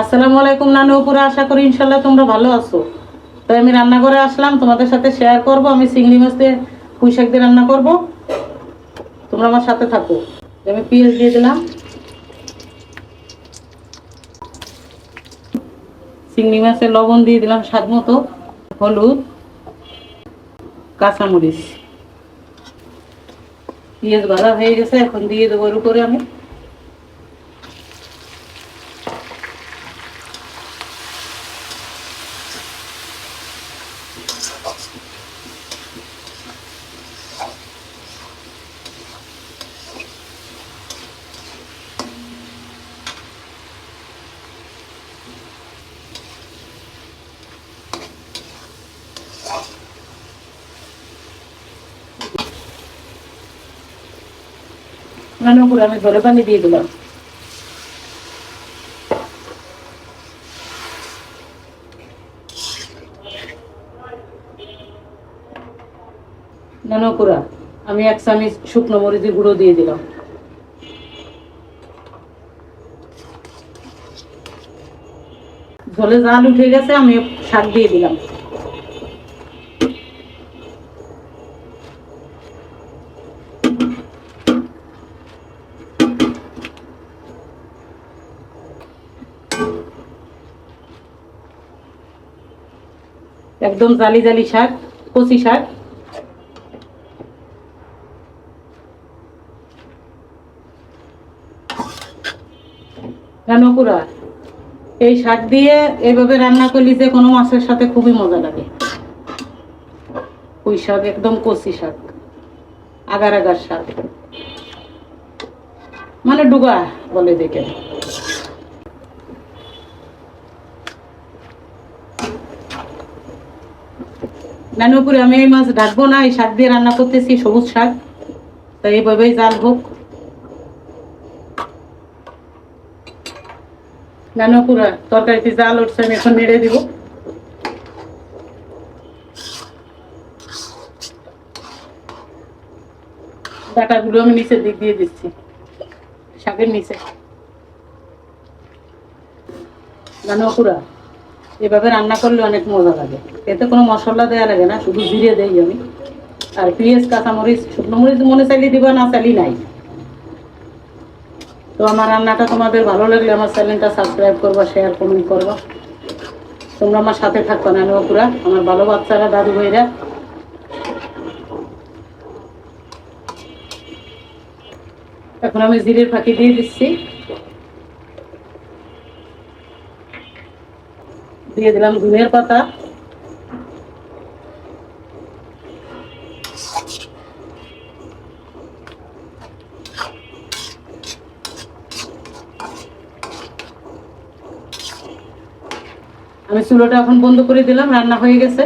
আসসালামু আলাইকুম নানু উপরে আশা করি ইনশাল্লাহ তোমরা ভালো আছো। তো আমি রান্নাঘরে আসলাম, তোমাদের সাথে শেয়ার করব, আমি চিংড়ি মাছ দিয়ে পুঁই শাক দিয়ে রান্না করব। তোমরা আমার সাথে থাকো। আমি পেঁয়াজ দিয়ে দিলাম। চিংড়ি মাছের লবণ দিয়ে দিলাম স্বাদ মতো, হলুদ, কাঁচামরিচ। পেঁয়াজ ভাজা হয়ে গেছে, এখন দিয়ে দেবো উপরে আমি। রান্না করে আমি ধরে পানি দিয়ে দিলাম। নানকুড়া আমি এক চামচ শুকনো মরিচের গুঁড়ো দিয়ে দিলাম। ঝোলে জাল উঠে গেছে, আমি শাক দিয়ে দিলাম। একদম জালি জালি শাক, কচি শাক। রানকুরা এই শাক দিয়ে এভাবে রান্না করলি যে কোনো মাছের সাথে খুবই মজা লাগে। পুঁই শাক, একদম কচি শাক, আগার আগার শাক। মানে ডুগা বলে দেখে নানুপুরে আমি এই মাছ ঢাকবো না, এই শাক দিয়ে রান্না করতেছি, সবুজ শাক। তাই এইভাবেই জাল হোক। নানুপুরা তরকারিতে জাল উঠছে, আমি এখন নেড়ে দিব। আমি নিচের দিক দিয়ে দিচ্ছি, শাকের নিচে। নানুপুরা। এভাবে রান্না করলে অনেক মজা লাগে। এতে কোনো মশলা দেওয়া লাগে না, শুধু জিরে দেই আমি। আর পেঁয়াজ, কাঁচামরিচ, শুকনো মরিচ মনে চাইলে দিবা, না চাইলে নাই। তো আমার রান্নাটা তোমাদের ভালো লাগলে আমার চ্যানেলটা সাবস্ক্রাইব করবা শেয়ার কমেন্ট করবা। তোমরা আমার সাথে থাকবা না পুরা আমার ভালো বাচ্চারা, দাদু ভাইরা। এখন আমি জিরের ফাঁকি দিয়ে দিচ্ছি। দিয়ে দিলাম ঘুমের পাতা। আমি চুলোটা এখন বন্ধ করে দিলাম রান্না হয়ে গেছে।